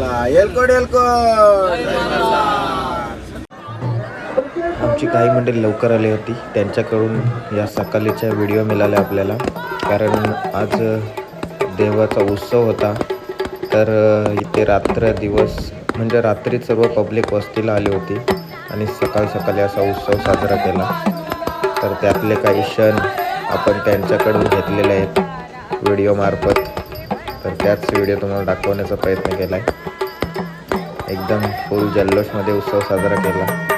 एलकोड एलकोड आमची काही मंडळी लवकर आली होती. त्यांच्याकडून या सकाळीच्या व्हिडिओ मिळाल्या आपल्याला. कारण आज देवाचा उत्सव होता. तर इथे रात्र दिवस म्हणजे रात्री सर्व पब्लिक वस्तीला आली होती. आणि सकाळ सकाळी असा उत्सव साजरा केला. तर त्यातले काही क्षण आपण त्यांच्याकडून घेतलेले आहेत. व्हिडिओमार्फत तर त्याच व्हिडिओ तुम्हाला दाखवण्याचा प्रयत्न केला आहे एकदम फुल जल्लोषमध्ये उत्सव साजरा केला.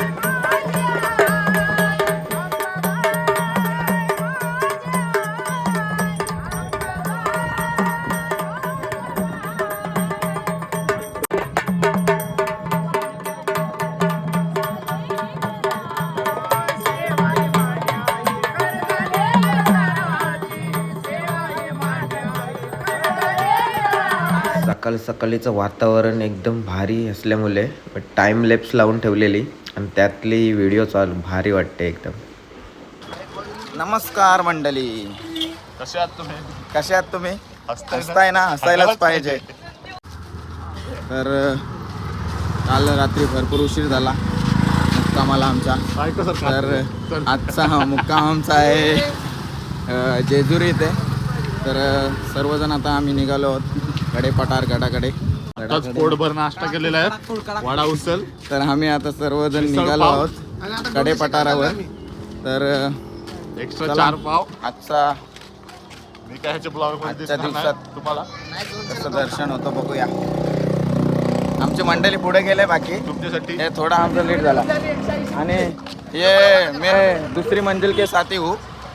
सकाळीचं वातावरण एकदम भारी असल्यामुळे टाईम लेप्स लावून ठेवलेली आणि त्यातली व्हिडिओ चालू भारी वाटते एकदम. नमस्कार मंडळी. कसे आहात तुम्ही? कसे आहात तुम्ही? हसताय ना? हसायलाच पाहिजे. तर काल रात्री भरपूर उशीर झाला मुक्कामाला आमचा. तर आजचा हा मुक्काम आमचा आहे जेजुरी इथे. तर सर्वजण आता आम्ही निघालो आहोत. गडाकडे. आताच गडाकडे. पोटभर नाश्ता केलेला आहे. वाडा उचल तर आम्ही आता सर्वजण निघालो. आहोत कडेपठारावर तर अ, एक्स्ट्रा. चार पाव. आजचा आजच्या दिवसात. तुम्हाला. कसं दर्शन होतं बघूया. आमची मंडळी पुढे गेले बाकी. तुमच्यासाठी. ये थोड़ा हमसे लेट झाला. आणि ये मैं दूसरी मंजिल के साथी हूँ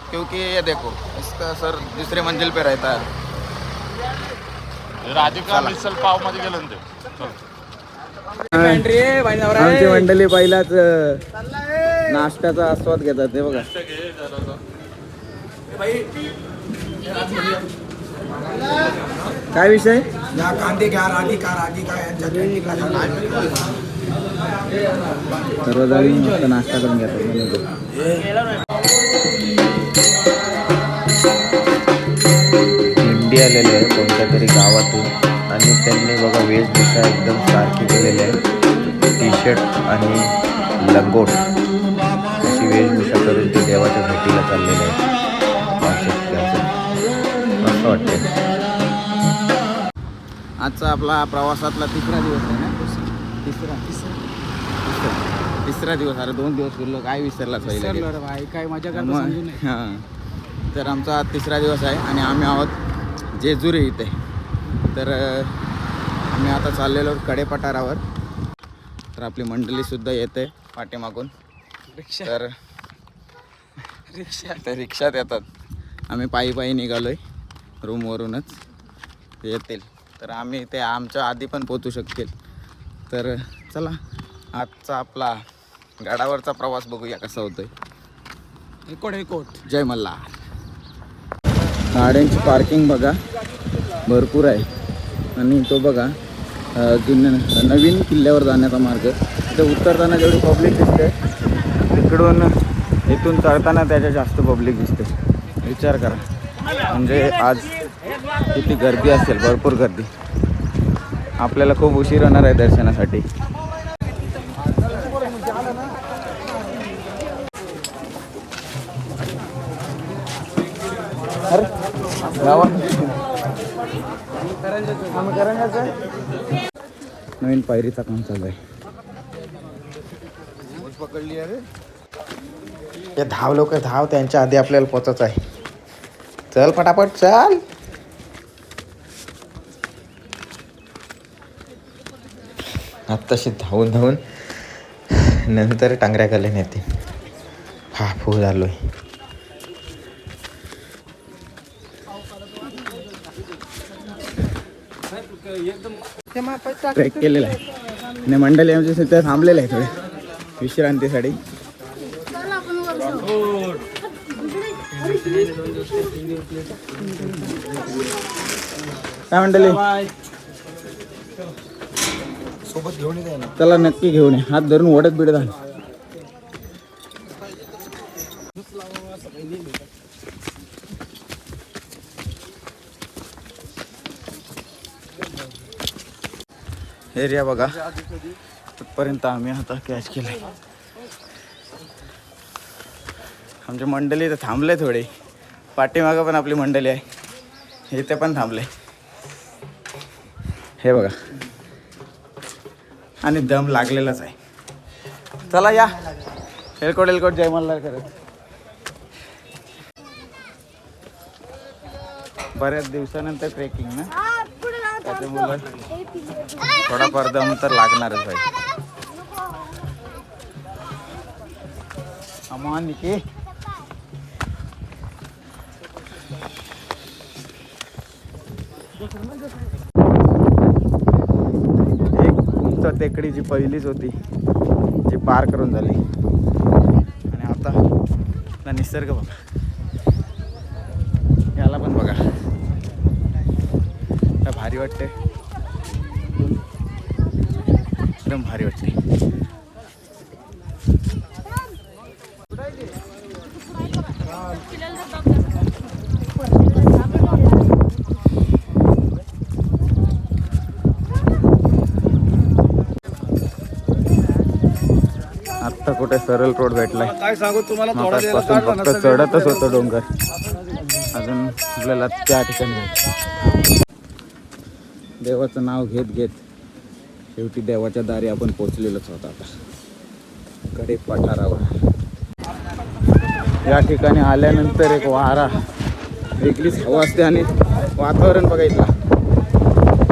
क्योंकि ये देखो इसका सर दूसरे मंजिल पे रहता है। राधिका चला. मिसल पावमध्ये गेलं ना ते. चल. आमची मंडळी पहिलाच नाश्त्याचा आस्वाद घेतात ते बघा. काय विषय? या कांदे घ्या राधिका राधिका यांच्या ट्रेंडिंगला सर्वजण मस्त नाश्ता करून घेतात गावातून आणि त्यांनी बघा वेशभूषा एकदम सारखी केलेली आहे. टी शर्ट आणि लंगोट अशी वेशभूषा करून ते देवाच्या भेटीला चाललेले त्याचं. मस्त वाटते आजचा आपला प्रवासातला तिसरा दिवस आहे ना? तिसरा. तिसरा. तिसरा. दिवस. अरे दोन दिवस फिरलो काय विसरला भाई काय मजा हां. तर आमचा आज तिसरा दिवस आहे आणि आम्ही आहोत जेजुरी इथे. तर आम्ही आता चाललेलो आहोत कडेपठारावर. तर आपली मंडळीसुद्धा येते पाठीमागून. तर रिक्षा. तर रिक्षात येतात. आम्ही पायी पायी निघालो आहे रूमवरूनच येतील. तर आम्ही ते आमच्या आधी पण पोचू शकतील. तर चला आजचा आपला गडावरचा प्रवास बघूया कसा होतोय. एकोट एकोट जय मल्हार. गाड्यांची पार्किंग बघा. भरपूर आहे. आणि तो बघा जुन्या नवीन किल्ल्यावर जाण्याचा मार्ग. तिथं उतरताना जेवढी पब्लिक दिसते तिकडून इथून चढताना त्याच्या जास्त पब्लिक दिसते. विचार करा. म्हणजे आज किती गर्दी असेल भरपूर गर्दी. आपल्याला खूप उशीर होणार आहे दर्शनासाठी. अरे आहे. नवीन पायरीचं काम चालू आहे. पकडली अरे हे धाव लोक धाव त्यांच्या आधी आपल्याला पोचायचं आहे. चल पटापट चल. आत्ताशी धावून धावून नंतर टांगऱ्या खाली नेते हा फू झालोय ट्रेक केलेला आहे. आणि मंडळी आमच्या तिथे थांबलेले आहे थोडे. विश्रांतीसाठी. काय मंडळी? सोबत घेऊन चला नक्की घेऊन ये. हात धरून ओढत बिडत आण. एरिया बघा. तिथपर्यंत आम्ही आता कॅच केले आमची मंडळी तर थांबले थोडे. पाठीमागं पण आपली मंडळी आहे. इथे पण थांबले हे बघा. आणि दम लागलेलाच आहे. चला या. हेलकोट एलकोट जय मल्हार करत. बऱ्याच दिवसानंतर ट्रेकिंग ना? त्याच्यामुळं थोडाफार दम तर लागणारच आहे. अमान निके एक उंच टेकडी जी पहिलीच होती जी पार करून झाली. आणि आता आता निसर्ग बघा याला पण बघा काय भारी वाटते एकदम भारी वाटते आत्ता कुठे सरळ रोड भेटलाय. काय सांगू तुम्हाला मगासपासून फक्त चढतच होतो डोंगर. अजून आपल्याला त्या ठिकाणी. देवाचं नाव घेत घेत शेवटी देवाच्या दारी आपण पोचलेलोच होतो आता. कडे पठारावर. या ठिकाणी आल्यानंतर एक वारा वेगळीच हवा असते आणि वातावरण बघायचं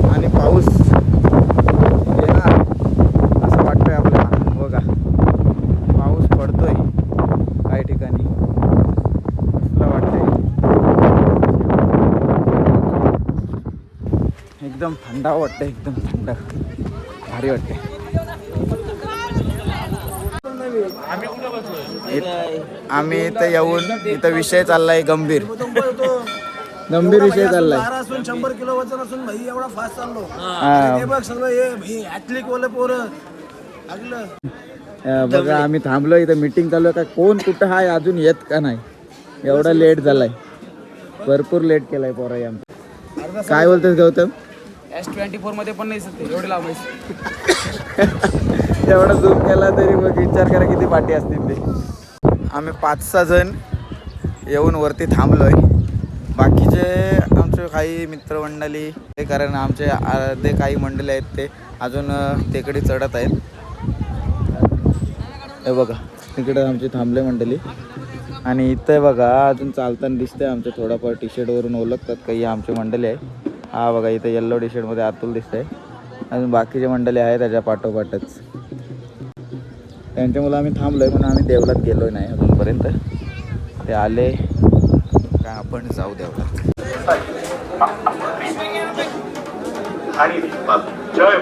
आणि पाऊस येणार असं वाटतंय आपल्याला बघा पाऊस पडतोय काही ठिकाणी कसलं वाटतंय एकदम थंडा वाटतं एकदम थंड. भारी वाटते आम्ही इथं येऊन इथं विषय चाललाय गंभीर. गंभीर विषय चाललाय. असून शंभर किलो वजन असून भाई एवढा फास्ट चाललो. हा. बघ सगळं हे भाई ऍथलिक वाले पोरं. लागलं अं, बघा आम्ही थांबलो इथं. मीटिंग चालू आहे का? कोण कुठं आहे अजून येत का नाही? एवढा लेट झालाय. भरपूर लेट केलाय आमचं. काय बोलतोस गौतम? एस ट्वेंटी फोरमध्ये पण नाही सध्या एवढे लावायचे तेवढा झूम केला तरी मग विचार करा किती पाठी असतील ते. आम्ही पाच सहा जण येऊन वरती थांबलोय. बाकीचे आमचे काही मित्रमंडळी ते कारण आमचे अर्धे काही मंडळी आहेत ते अजून तिकडे चढत आहेत. हे बघा तिकडे आमची थांबले मंडळी. आणि इथं बघा अजून चालताना दिसतंय आमचे थोडाफार टी शर्टवरून ओळखतात काही आमचे मंडळी आहे. हा बघा इथं येल्लो टी शर्टमध्ये अतुल दिसतंय. अजून बाकीचे मंडळी आहेत त्याच्या पाठोपाठच. त्यांच्यामुळं आम्ही थांबलोय म्हणून आम्ही देवलात गेलो नाही अजूनपर्यंत. ते आले. का आपण जाऊ देवलात आणि जय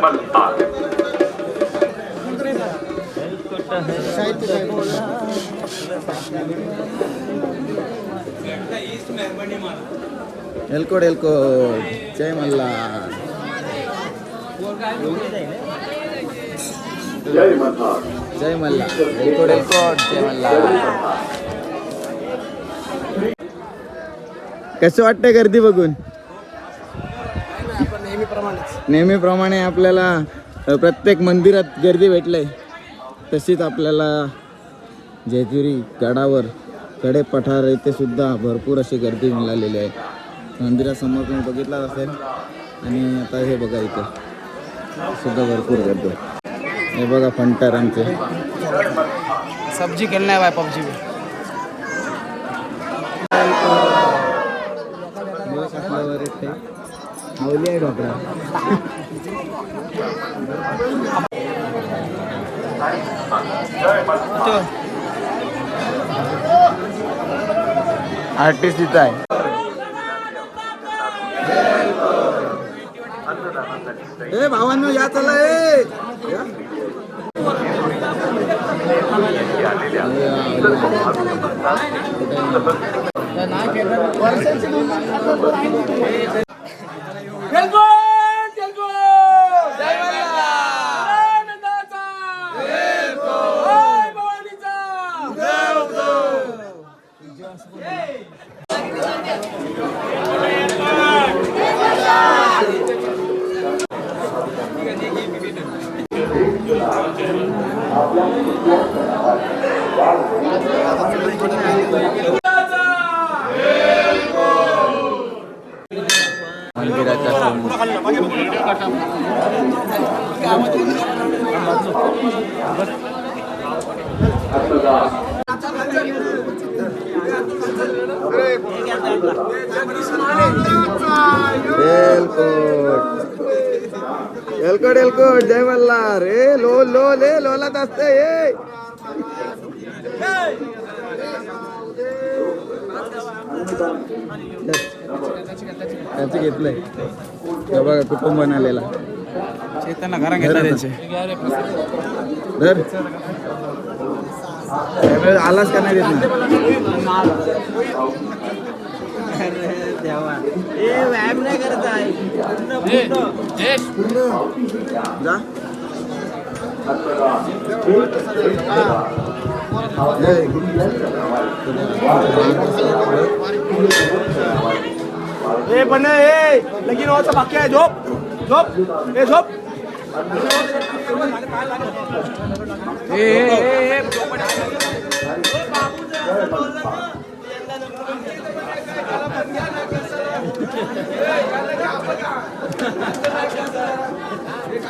जय मल्हार जय मल्हार जय कसं वाटतंय गर्दी बघून? नेहमीप्रमाणे आपल्याला प्रत्येक मंदिरात गर्दी भेटलंय. तशीच आपल्याला जेजुरी गडावर कडे पठार येथे सुद्धा भरपूर अशी गर्दी मिळालेली आहे. मंदिरासमोर तुम्ही बघितलाच असेल. आणि आता हे बघा इथे. सुद्धा भरपूर गर्दी आहे. हे बघा फंटार आमचे सब्जी खेलना है भाई पबजी में माऊली आहे ढोकळा. आर्टिस्ट इथं आहे. ए भावांनो या चला ए. नाही मंदिराच्या एलकोट एलकोट जय मल्हार ए लो लो ले लोलात असते त्याचं घेतलंय. हे बघा कुटुंब आलेला चेतना घरा घेतला त्यांचे. आलाच का नाही देत व्यायाम नाही करत आहे जा ए पण ए लगीन व्हायचं बाकी आहे झोप झोप ए झोप। ए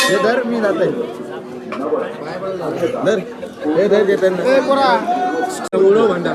हे धर मी जाते धर हे धर घेते उडव भांडा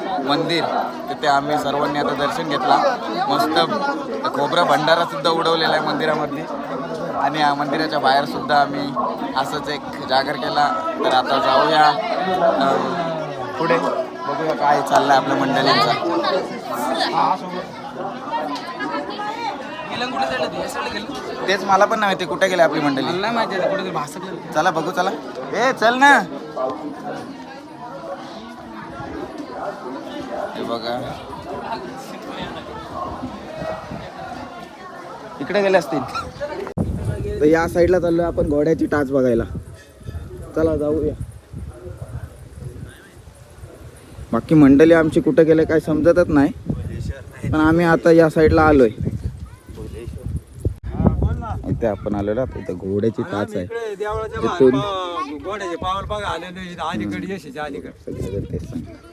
मंदिर तिथे आम्ही सर्वांनी आता दर्शन घेतला. मस्त खोबरा भंडारा सुद्धा उडवलेला आहे मंदिरामध्ये. आणि या मंदिराच्या बाहेर सुद्धा आम्ही असंच एक जागर केला. तर आता जाऊया. पुढे बघूया काय चाललंय आपल्या मंडळींचा. तेच मला पण नाही माहिती कुठे गेले आपली मंडळी? नाही माहिती चला बघू चला. ए चल ना. बघा. इकडे गेले असतील. तर या साईडला चाललोय आपण घोड्याची टाच बघायला. चला जाऊया. बाकी मंडळी आमची कुठे गेले काय समजतच नाही. पण आम्ही आता या साईडला आलोय. इथे आपण आलो ना इथं घोड्याची टाच आहे. गोड्याचे पावल बघा अलीकडे तेच सांग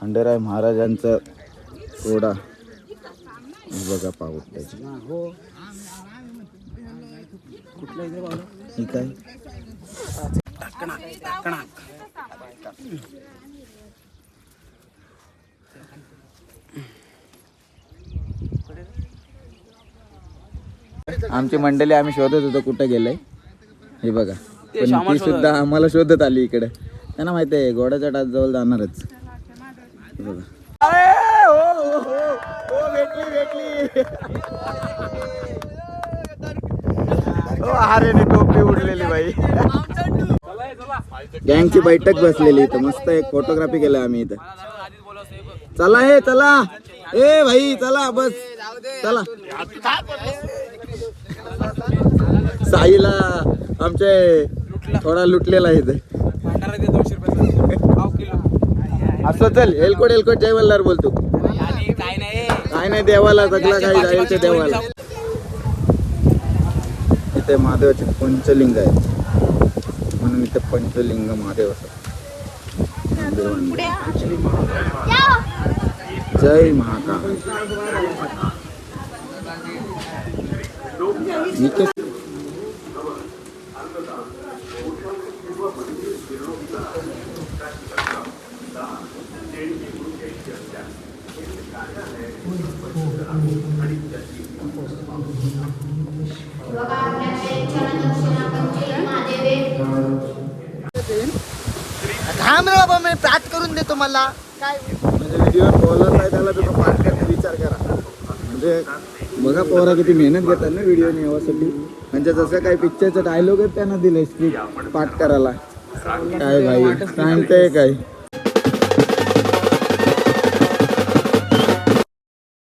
खंडेराय महाराजांचा घोडा हे बघा पाऊस त्याची ही काय? आमची मंडळी आम्ही शोधत होतो कुठं गेलंय. हे बघा. पण ती सुद्धा आम्हाला शोधत आली इकडे. त्यांना माहिती आहे घोड्याच्या टाच जवळ जाणारच. हे बघा. अरे टोपी उडलेली बाई गँगची बैठक बसलेली इथं. मस्त एक फोटोग्राफी केलं आम्ही इथं. चला हे चला. ए भाई चला बस. चला. साईला आमचे थोडा लुटलेला आहे इथे. असं चल एलकोट एलकोट जय मल्हार बोलतो. काय नाही. काय नाही देवाला सगळं काही जाईल ते देवाला. इथे महादेवाचे पंचलिंग आहेत. म्हणून इथे पंचलिंग महादेव असं मंदिर बांधलंय. जय महाकाल. निकेश थांब रे बाबा मी प्रात करून देतो मला. काय? म्हणजे व्हिडिओ बोलत नाही त्याला तुम्ही पाठ करण्याचा विचार करा. म्हणजे बघा पोरा किती मेहनत घेतात ना व्हिडिओ यासाठी म्हणजे जसं काही पिक्चरचं डायलॉग त्यांना दिलंय स्क्रिप्ट पाठ करायला. काय भाई? सांगताय काय?